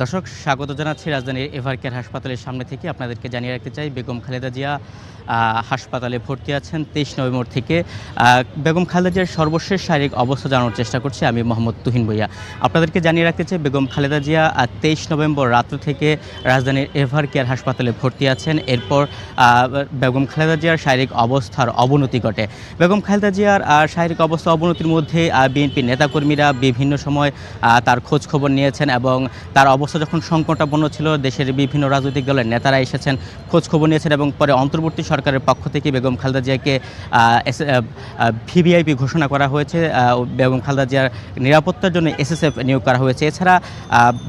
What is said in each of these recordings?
দর্শক, স্বাগত জানাচ্ছি রাজধানীর এভার কেয়ার হাসপাতালের সামনে থেকে। আপনাদেরকে জানিয়ে রাখতে চাই, বেগম খালেদা জিয়া হাসপাতালে ভর্তি আছেন তেইশ নভেম্বর থেকে। বেগম খালেদা জিয়ার সর্বশেষ শারীরিক অবস্থা জানানোর চেষ্টা করছি আমি মোহাম্মদ তুহিন ভইয়া। আপনাদেরকে জানিয়ে রাখতে চাই, বেগম খালেদা জিয়া তেইশ নভেম্বর রাত্র থেকে রাজধানীর এভার কেয়ার হাসপাতালে ভর্তি আছেন। এরপর বেগম খালেদা জিয়ার শারীরিক অবস্থার অবনতি ঘটে। বেগম খালেদা জিয়ার শারীরিক অবস্থা অবনতির মধ্যে বিএনপি নেতাকর্মীরা বিভিন্ন সময় তার খোঁজ খবর নিয়েছেন এবং তার অবস্থা যখন সংকটাপন্ন ছিল দেশের বিভিন্ন রাজনৈতিক দলের নেতারা এসেছেন খোঁজ খবর নিয়েছেন এবং পরে অন্তর্বর্তী সরকারের পক্ষ থেকে বেগম খালেদা জিয়াকে ভিভিআইপি ঘোষণা করা হয়েছে। বেগম খালেদা জিয়ার নিরাপত্তার জন্য এসএসএফ নিয়োগ করা হয়েছে। এছাড়া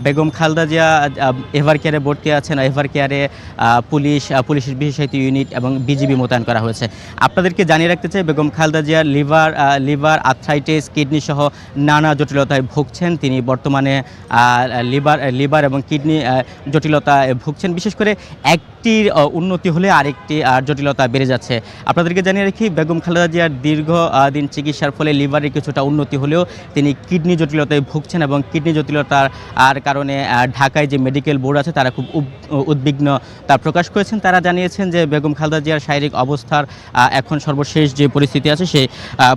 বেগম খালেদা জিয়া এভার কেয়ারে ভর্তি আছেন। এভার কেয়ারে পুলিশ পুলিশের বিশেষায়িত ইউনিট এবং বিজিবি মোতায়েন করা হয়েছে। আপনাদেরকে জানিয়ে রাখতে চাই বেগম খালেদা জিয়ার লিভার লিভার আর্থ্রাইটিস কিডনি সহ নানা জটিলতায় ভুগছেন। তিনি বর্তমানে আহ, লিভার লিভার এবং কিডনি আহ, জটিলতায় ভুগছেন। বিশেষ করে একটির উন্নতি হলে আরেকটি আর জটিলতা বেড়ে যাচ্ছে। আপনাদেরকে জানিয়ে রাখি বেগম খালেদা জিয়ার দীর্ঘ দিন চিকিৎসার ফলে লিভারের কিছুটা উন্নতি হলেও তিনি কিডনি জটিলতায় ভুগছেন এবং কিডনি জটিলতার আর কারণে ঢাকায় যে মেডিকেল বোর্ড আছে তারা খুব উদ্বিগ্ন তা প্রকাশ করেছেন। তারা জানিয়েছেন যে বেগম খালেদা জিয়ার শারীরিক অবস্থার এখন সর্বশেষ যে পরিস্থিতি আছে সেই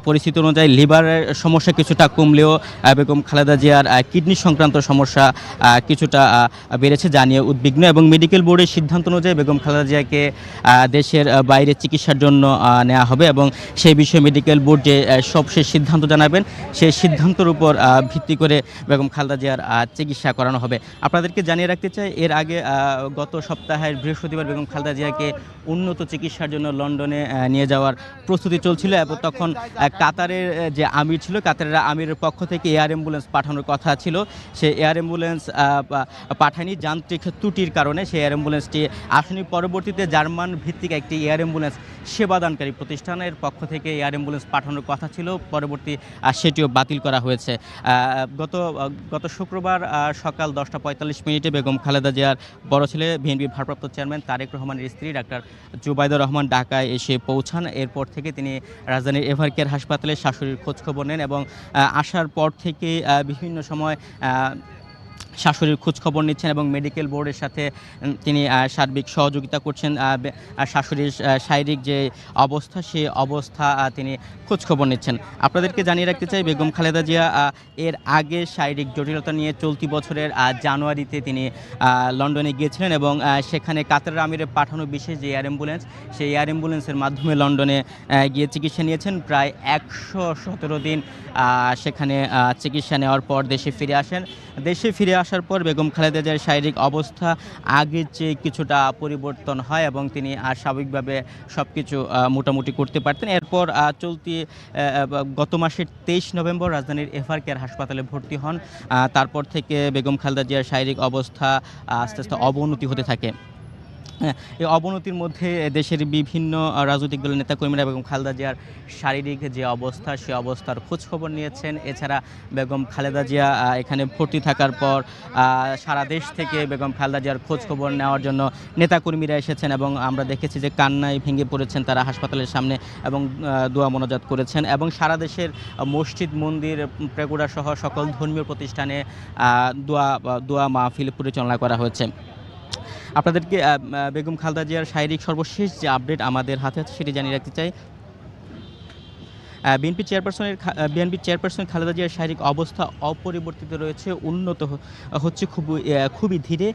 পরিস্থিতি অনুযায়ী লিভারের সমস্যা কিছুটা কমলেও বেগম খালেদা জিয়ার কিডনি সংক্রান্ত সমস্যা আহ, কিছুটা বেড়েছে জানিয়ে উদ্বিগ্ন এবং মেডিকেল বোর্ডের সিদ্ধান্ত অনুযায়ী বেগম খালেদা জিয়াকে দেশের বাইরে চিকিৎসার জন্য নেওয়া হবে এবং সেই বিষয়ে মেডিকেল বোর্ড যে সবশেষ সিদ্ধান্ত জানাবেন সেই সিদ্ধান্তের উপর ভিত্তি করে বেগম খালেদা জিয়ার চিকিৎসা করানো হবে। আপনাদেরকে জানিয়ে রাখতে চাই, এর আগে গত সপ্তাহের বৃহস্পতিবার বেগম খালেদা জিয়াকে উন্নত চিকিৎসার জন্য লন্ডনে নিয়ে যাওয়ার প্রস্তুতি চলছিল এবং তখন কাতারের যে আমির ছিল, কাতারের আমিরের পক্ষ থেকে এয়ার অ্যাম্বুলেন্স পাঠানোর কথা ছিল। সে এয়ার অ্যাম্বুলেন্স আহ, পা- পাঠায়নি যান্ত্রিক ত্রুটির কারণে। সেই এয়ার অ্যাম্বুলেন্সটি আসেনি। পরবর্তীতে জার্মান ভিত্তিক একটি এয়ার অ্যাম্বুলেন্স সেবাদানকারী প্রতিষ্ঠানের পক্ষ থেকে এয়ার অ্যাম্বুলেন্স পাঠানোর কথা ছিল। পরবর্তী সেটিও বাতিল করা হয়েছে। গত গত শুক্রবার সকাল দশটা পঁয়তাল্লিশ মিনিটে বেগম খালেদা জিয়ার বড় ছেলে বিএনপি ভারপ্রাপ্ত চেয়ারম্যান তারেক রহমানের স্ত্রী ডাক্তার জুবাইদুর রহমান ঢাকায় এসে পৌঁছান। এরপর থেকে তিনি রাজধানীর এভারকেয়ার হাসপাতালে শাশুড়ির খোঁজখবর নেন এবং আসার পর থেকে বিভিন্ন সময় শাশুড়ির খোঁজখবর নিচ্ছেন এবং মেডিকেল বোর্ডের সাথে তিনি সার্বিক সহযোগিতা করছেন শাশুড়ির শারীরিক যে অবস্থা সেই অবস্থা তিনি খোঁজখবর নিচ্ছেন। আপনাদেরকে জানিয়ে রাখতে চাই, বেগম খালেদা জিয়া এর আগে শারীরিক জটিলতা নিয়ে চলতি বছরের জানুয়ারিতে তিনি লন্ডনে গিয়েছিলেন এবং সেখানে কাতার আমিরে পাঠানো বিশেষ যে এয়ার অ্যাম্বুলেন্স সেই এয়ার অ্যাম্বুলেন্সের মাধ্যমে লন্ডনে গিয়ে চিকিৎসা নিয়েছেন। প্রায় একশো সতেরো দিন সেখানে চিকিৎসা নেওয়ার পর দেশে ফিরে আসেন। দেশে ফিরে আসার পর বেগম খালেদা জিয়ার শারীরিক অবস্থা আগের চেয়ে কিছুটা পরিবর্তন হয় এবং তিনি আর স্বাভাবিকভাবে সব কিছু মোটামুটি করতে পারতেন। এরপর চলতি গত মাসের তেইশ নভেম্বর রাজধানীর এফআর কেয়ার হাসপাতালে ভর্তি হন। তারপর থেকে বেগম খালেদা জিয়ার শারীরিক অবস্থা আস্তে আস্তে অবনতি হতে থাকে। এই অবনতির মধ্যে দেশের বিভিন্ন রাজনৈতিক দলের নেতাকর্মীরা বেগম খালেদা জিয়ার শারীরিক যে অবস্থা, সে অবস্থার খোঁজখবর নিয়েছেন। এছাড়া বেগম খালেদা জিয়া এখানে ভর্তি থাকার পর সারা দেশ থেকে বেগম খালেদা জিয়ার খোঁজখবর নেওয়ার জন্য নেতাকর্মীরা এসেছেন এবং আমরা দেখেছি যে কান্নায় ভেঙে পড়েছেন তারা হাসপাতালের সামনে এবং দোয়া মনোজাত করেছেন এবং সারা দেশের মসজিদ, মন্দির, প্রেগুড়া সহ সকল ধর্মীয় প্রতিষ্ঠানে দোয়া দোয়া মাহফিল পরিচালনা করা হয়েছে। আপনাদেরকে বেগম খালদা জিয়ার শারীরিক সর্বশেষ যে আপডেট আমাদের হাতে আছে সেটি জানিয়ে রাখতে চাই। বিএনপি চেয়ারপারসনের বিএনপি চেয়ারপারসন খালেদা জিয়ার শারীরিক অবস্থা অপরিবর্তিত রয়েছে, উন্নত হচ্ছে খুব খুবই ধীরে।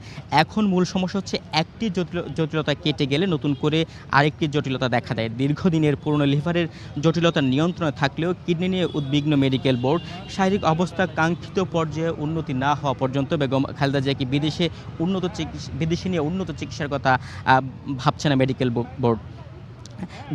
এখন মূল সমস্যা হচ্ছে একটি জটিল জটিলতা কেটে গেলে নতুন করে আরেকটি জটিলতা দেখা দেয়। দীর্ঘদিনের পুরনো লিভারের জটিলতা নিয়ন্ত্রণে থাকলেও কিডনি নিয়ে উদ্বিগ্ন মেডিকেল বোর্ড, শারীরিক অবস্থা কাঙ্ক্ষিত পর্যায়ে উন্নতি না হওয়া পর্যন্ত বেগম খালেদা জিয়াকে বিদেশে উন্নত চিকিৎসা বিদেশে নিয়ে উন্নত চিকিৎসার কথা ভাবছে না মেডিকেল বোর্ড।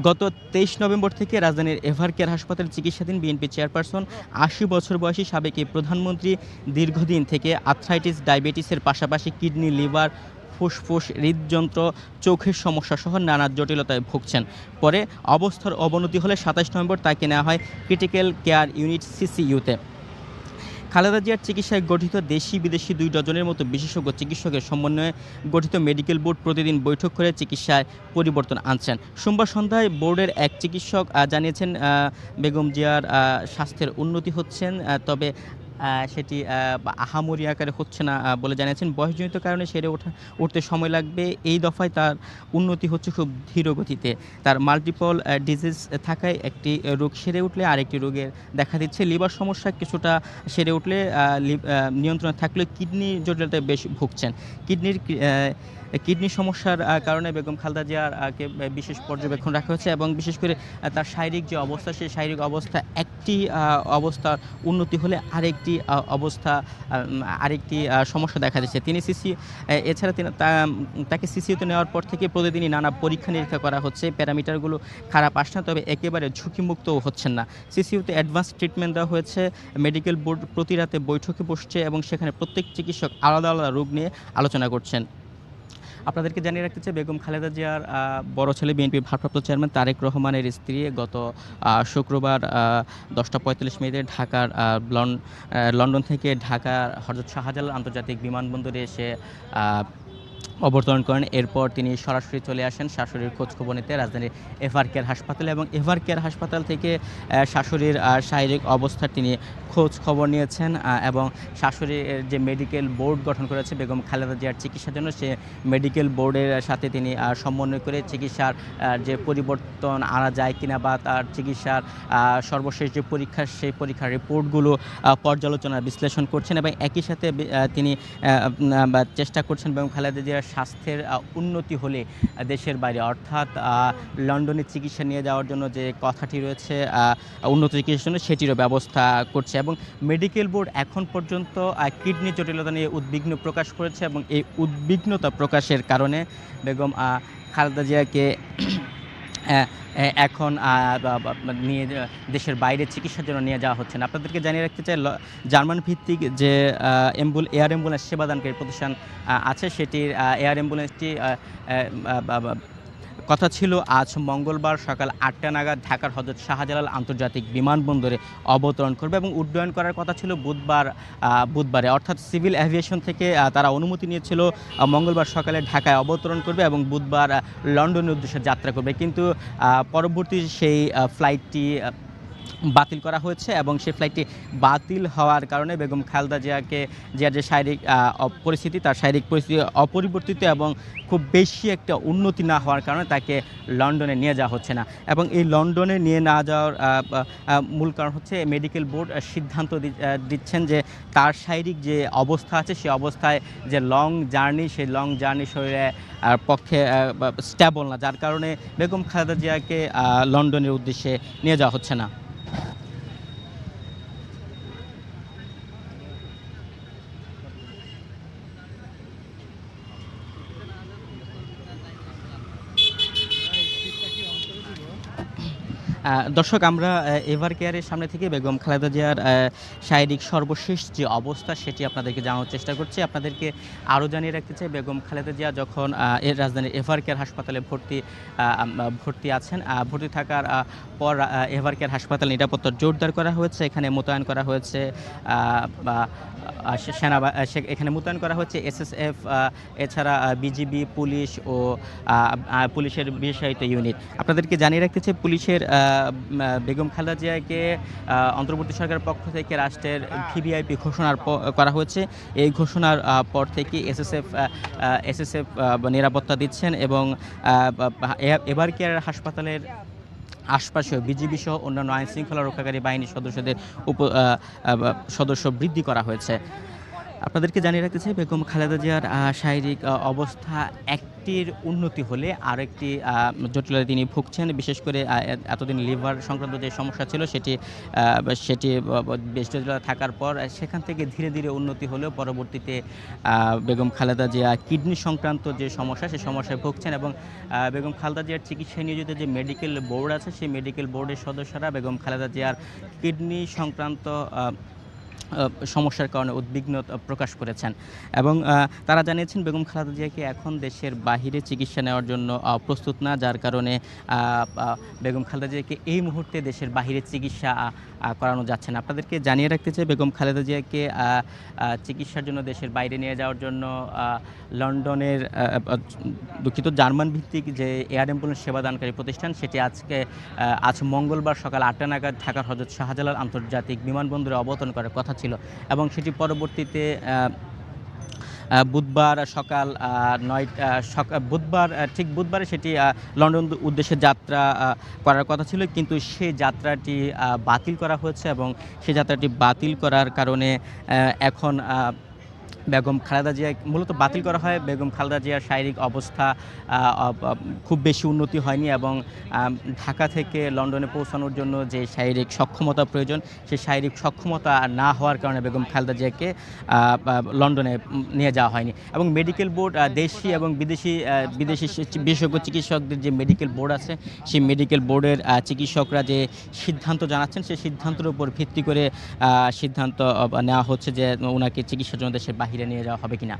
গত তেইশ নভেম্বর থেকে রাজধানীর এভার কেয়ার হাসপাতালে চিকিৎসাধীন বিএনপি চেয়ারপারসন আশি বছর বয়সী সাবেক প্রধানমন্ত্রী দীর্ঘদিন থেকে আর্থ্রাইটিস, ডায়াবেটিসের পাশাপাশি কিডনি, লিভার, ফুসফুস, হৃদযন্ত্র, চোখের সমস্যা সহ নানা জটিলতায় ভুগছেন। পরে অবস্থার অবনতি হলে সাতাশ নভেম্বর তাকে নেওয়া হয় ক্রিটিক্যাল কেয়ার ইউনিট সিসিইউতে। খালেদা জিয়ার চিকিৎসায় গঠিত দেশি বিদেশি দুই ডজনের মতো বিশেষজ্ঞ চিকিৎসকের সমন্বয়ে গঠিত মেডিকেল বোর্ড প্রতিদিন বৈঠক করে চিকিৎসায় পরিবর্তন আনছেন। সোমবার সন্ধ্যায় বোর্ডের এক চিকিৎসক জানিয়েছেন বেগম জিয়ার স্বাস্থ্যের উন্নতি হচ্ছেন তবে সেটি আহ, আহামরি আকারে হচ্ছে না বলে জানিয়েছেন। বয়সজনিত কারণে সেরে ওঠা উঠতে সময় লাগবে। এই দফায় তার উন্নতি হচ্ছে খুব ধীর গতিতে। তার মাল্টিপল ডিজিজ থাকায় একটি রোগ সেরে উঠলে আরেকটি রোগের দেখা দিচ্ছে। লিভার সমস্যা কিছুটা সেরে উঠলে নিয়ন্ত্রণে থাকলেও কিডনি জটিলতায় বেশ ভুগছেন। কিডনির কিডনি সমস্যার কারণে বেগম খালদা আহ, বিশেষ পর্যবেক্ষণ রাখা হয়েছে এবং বিশেষ করে তার শারীরিক যে অবস্থা সেই শারীরিক অবস্থা একটি অবস্থার উন্নতি হলে আরেকটি অবস্থা আরেকটি সমস্যা দেখা দিচ্ছে। তিনি সিসি এছাড়া তিনি তাকে সিসিউতে নেওয়ার পর থেকে প্রতিদিনই নানা পরীক্ষা নিরীক্ষা করা হচ্ছে। প্যারামিটারগুলো খারাপ আসছে না তবে একেবারে ঝুঁকিমুক্তও হচ্ছেন না। সিসিউতে অ্যাডভান্স ট্রিটমেন্ট দেওয়া হয়েছে মেডিকেল বোর্ড প্রতি রাতে বৈঠকে বসছে এবং সেখানে প্রত্যেক চিকিৎসক আলাদা আলাদা রোগ নিয়ে আলোচনা করছেন। আপনাদেরকে জানিয়ে রাখতে চাই, বেগম খালেদা জিয়ার বড় ছেলে বিএনপি ভারপ্রাপ্ত চেয়ারম্যান তারেক রহমানের স্ত্রী গত শুক্রবার দশটা পঁয়তাল্লিশ মিনিটে ঢাকার লন্ডন থেকে ঢাকা হজরত শাহজালাল আন্তর্জাতিক বিমানবন্দরে এসে অবতরণ করেন। এরপর তিনি সরাসরি চলে আসেন শাশুড়ির খোঁজখবর নিতে রাজধানীর এভার কেয়ার হাসপাতালে এবং এভার কেয়ার হাসপাতাল থেকে শাশুড়ির শারীরিক অবস্থার তিনি খোঁজ খবর নিয়েছেন এবং শাশুড়ির যে মেডিকেল বোর্ড গঠন করেছে বেগম খালেদা জিয়ার চিকিৎসার জন্য, সে মেডিকেল বোর্ডের সাথে তিনি সমন্বয় করে চিকিৎসার যে পরিবর্তন আনা যায় কিনা বা তার চিকিৎসার সর্বশেষ যে পরীক্ষা, সেই পরীক্ষার রিপোর্টগুলো পর্যালোচনা বিশ্লেষণ করছেন এবং একই সাথে তিনি চেষ্টা করছেন বেগম খালেদা জিয়ার স্বাস্থ্যের উন্নতি হলে দেশের বাইরে। অর্থাৎ লন্ডনে চিকিৎসা নিয়ে যাওয়ার জন্য যে কথাটি রয়েছে উন্নত চিকিৎসার জন্য সেটিরও ব্যবস্থা করছে এবং মেডিকেল বোর্ড এখন পর্যন্ত কিডনি জটিলতা নিয়ে উদ্বিগ্ন প্রকাশ করেছে এবং এই উদ্বিগ্নতা প্রকাশের কারণে বেগম খালেদা জিয়াকে এখন নিয়ে দেশের বাইরে চিকিৎসার জন্য নিয়ে যাওয়া হচ্ছে না। আপনাদেরকে জানিয়ে রাখতে চাই জার্মান ভিত্তিক যে অ্যাম্বুল, এয়ার অ্যাম্বুলেন্স সেবাদানকারী প্রতিষ্ঠান আছে, সেটির এয়ার অ্যাম্বুলেন্সটি কথা ছিল, আজ মঙ্গলবার সকাল আটটা নাগাদ ঢাকার হজরত শাহজালাল আন্তর্জাতিক বিমানবন্দরে অবতরণ করবে এবং উড্ডয়ন করার কথা ছিল বুধবার বুধবারে। অর্থাৎ সিভিল অ্যাভিয়েশন থেকে তারা অনুমতি নিয়েছিল মঙ্গলবার সকালে ঢাকায় অবতরণ করবে এবং বুধবার লন্ডনের উদ্দেশ্যে যাত্রা করবে। কিন্তু পরবর্তী সেই ফ্লাইটটি বাতিল করা হয়েছে এবং সেই ফ্লাইটটি বাতিল হওয়ার কারণে বেগম খালেদা জিয়াকে, জিয়ার যে শারীরিক পরিস্থিতি, তার শারীরিক পরিস্থিতি অপরিবর্তিত এবং খুব বেশি একটা উন্নতি না হওয়ার কারণে তাকে লন্ডনে নিয়ে যাওয়া হচ্ছে না। এবং এই লন্ডনে নিয়ে না যাওয়ার মূল কারণ হচ্ছে মেডিকেল বোর্ড সিদ্ধান্ত দিচ্ছেন যে তার শারীরিক যে অবস্থা আছে সেই অবস্থায় যে লং জার্নি সেই লং জার্নি শরীরে পক্ষে স্ট্যাবল না। যার কারণে বেগম খালেদা জিয়াকে লন্ডনের উদ্দেশ্যে নিয়ে যাওয়া হচ্ছে না। দর্শক, আমরা এভার কেয়ারের সামনে থেকে বেগম খালেদা জিয়ার শারীরিক সর্বশেষ যে অবস্থা সেটি আপনাদেরকে জানানোর চেষ্টা করছি। আপনাদেরকে আরও জানিয়ে রাখতে চাই, বেগম খালেদা জিয়া যখন এর রাজধানীর এভার কেয়ার হাসপাতালে ভর্তি ভর্তি আছেন ভর্তি থাকার পর এভার কেয়ার হাসপাতাল নিরাপত্তা জোরদার করা হয়েছে, এখানে মোতায়েন করা হয়েছে সেনা এখানে মোতায়েন করা হচ্ছে এসএসএফ এছাড়া বিজিবি, পুলিশ ও পুলিশের বিশেষায়িত ইউনিট। আপনাদেরকে জানিয়ে রাখতে চাই, পুলিশের বেগম খালেদা জিয়াকে অন্তর্বর্তী সরকারের পক্ষ থেকে রাষ্ট্রের ভিভিআইপি ঘোষণার করা হয়েছে। এই ঘোষণার পর থেকে এসএসএফ এসএসএফ নিরাপত্তা দিচ্ছেন এবং এবার কেয়ার হাসপাতালের আশপাশেও বিজিবি সহ অন্যান্য আইনশৃঙ্খলা রক্ষাকারী বাহিনীর সদস্যদের উপ সদস্য বৃদ্ধি করা হয়েছে। আপনাদেরকে জানিয়ে রাখতে চাই, বেগম খালেদা জিয়ার শারীরিক অবস্থা একটির উন্নতি হলে আরেকটি জটিলতা তিনি ভুগছেন। বিশেষ করে এতদিন লিভার সংক্রান্ত যে সমস্যা ছিল, সেটি সেটি বেশ জটিলতা থাকার পর সেখান থেকে ধীরে ধীরে উন্নতি হলেও পরবর্তীতে বেগম খালেদা জিয়া কিডনি সংক্রান্ত যে সমস্যা সেই সমস্যায় ভুগছেন এবং বেগম খালেদা জিয়ার চিকিৎসায় নিয়োজিত যে মেডিকেল বোর্ড আছে, সেই মেডিকেল বোর্ডের সদস্যরা বেগম খালেদা জিয়ার কিডনি সংক্রান্ত সমস্যার কারণে উদ্বিগ্ন প্রকাশ করেছেন। এবং তারা জানিয়েছেন বেগম খালেদা জিয়াকে এখন দেশের বাহিরে চিকিৎসা নেওয়ার জন্য প্রস্তুত না, যার কারণে বেগম খালেদা জিয়াকে এই মুহূর্তে দেশের বাহিরে চিকিৎসা করানো যাচ্ছে না। আপনাদেরকে জানিয়ে রাখতে চাই, বেগম খালেদা জিয়াকে চিকিৎসার জন্য দেশের বাইরে নিয়ে যাওয়ার জন্য লন্ডনের দুঃখিত জার্মান ভিত্তিক যে এয়ার অ্যাম্বুলেন্স সেবাদানকারী প্রতিষ্ঠান, সেটি আজকে আজ মঙ্গলবার সকাল আটটা নাগাদ ঢাকার হজরত শাহজালাল আন্তর্জাতিক বিমানবন্দরে অবতরণ করার কথা ছিল। এবং সেটি পরবর্তীতে বুধবার সকাল নয় বুধবার ঠিক বুধবারে সেটি লন্ডন উদ্দেশ্যে যাত্রা করার কথা ছিল। কিন্তু সে যাত্রাটি বাতিল করা হয়েছে এবং সে যাত্রাটি বাতিল করার কারণে এখন বেগম খালেদা জিয়া মূলত বাতিল করা হয়। বেগম খালেদা জিয়ার শারীরিক অবস্থা খুব বেশি উন্নতি হয়নি এবং ঢাকা থেকে লন্ডনে পৌঁছানোর জন্য যে শারীরিক সক্ষমতা প্রয়োজন, সেই শারীরিক সক্ষমতা না হওয়ার কারণে বেগম খালেদা জিয়াকে লন্ডনে নিয়ে যাওয়া হয়নি এবং মেডিকেল বোর্ড দেশি এবং বিদেশি বিদেশি বিশেষজ্ঞ চিকিৎসকদের যে মেডিকেল বোর্ড আছে, সেই মেডিকেল বোর্ডের চিকিৎসকরা যে সিদ্ধান্ত জানাচ্ছেন, সেই সিদ্ধান্তের উপর ভিত্তি করে সিদ্ধান্ত নেওয়া হচ্ছে যে ওনাকে চিকিৎসার জন্য দেশের বাহিরে নিয়ে যাওয়া হবে কিনা?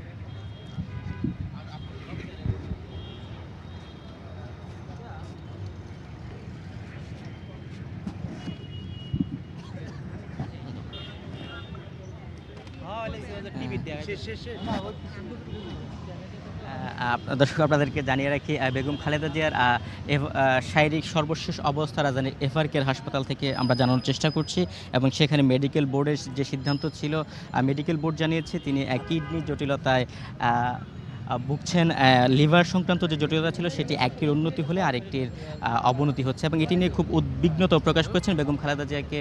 শেষ আপ- দর্শক, আপনাদেরকে জানিয়ে রাখি বেগম খালেদা জিয়ার শারীরিক সর্বশেষ অবস্থা রাজধানী এফআরকের হাসপাতাল থেকে আমরা জানানোর চেষ্টা করছি এবং সেখানে মেডিকেল বোর্ডের যে সিদ্ধান্ত ছিল মেডিকেল বোর্ড জানিয়েছে তিনি কিডনি জটিলতায় ভুগছেন লিভার সংক্রান্ত যে জটিলতা ছিল সেটি একটির উন্নতি হলে আরেকটির অবনতি হচ্ছে এবং এটি নিয়ে খুব উদ্বিগ্নতা প্রকাশ করেছেন বেগম খালেদা জিয়াকে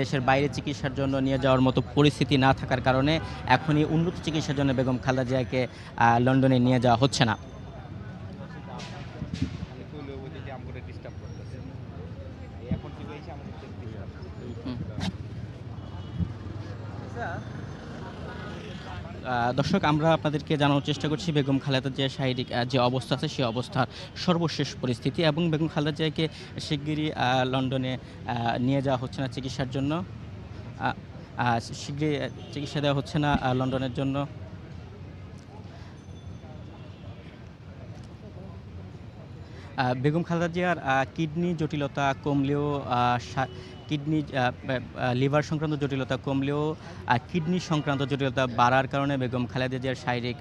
দেশের বাইরে চিকিৎসার জন্য নিয়ে যাওয়ার মতো পরিস্থিতি না থাকার কারণে এখনই উন্নত চিকিৎসার জন্য বেগম খালেদা জিয়াকে লন্ডনে নিয়ে যাওয়া হচ্ছে না। এখন কি হয়েছে আমাদের দর্শক, আমরা আপনাদেরকে জানানোর চেষ্টা করছি বেগম খালেদা জিয়ার শারীরিক যে অবস্থা আছে সেই অবস্থার সর্বশেষ পরিস্থিতি এবং বেগম খালেদা জিয়াকে শিগগিরই লন্ডনে নিয়ে যাওয়া হচ্ছে না চিকিৎসার জন্য। শিগগিরই চিকিৎসা দেওয়া হচ্ছে না লন্ডনের জন্য। বেগম খালেদা জিয়ার কিডনি জটিলতা কমলেও কিডনি লিভার সংক্রান্ত জটিলতা কমলেও কিডনি সংক্রান্ত জটিলতা বাড়ার কারণে বেগম খালেদা জিয়ার শারীরিক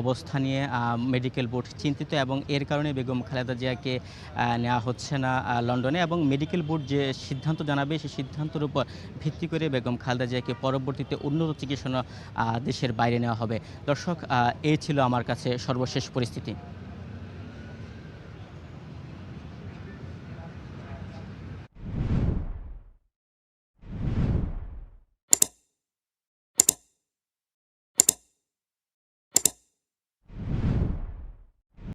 অবস্থা নিয়ে মেডিকেল বোর্ড চিন্তিত এবং এর কারণে বেগম খালেদা জিয়াকে নেওয়া হচ্ছে না লন্ডনে এবং মেডিকেল বোর্ড যে সিদ্ধান্ত জানাবে, সেই সিদ্ধান্তের উপর ভিত্তি করে বেগম খালেদা জিয়াকে পরবর্তীতে উন্নত চিকিৎসা দেশের বাইরে নেওয়া হবে। দর্শক এই ছিল আমার কাছে সর্বশেষ পরিস্থিতি।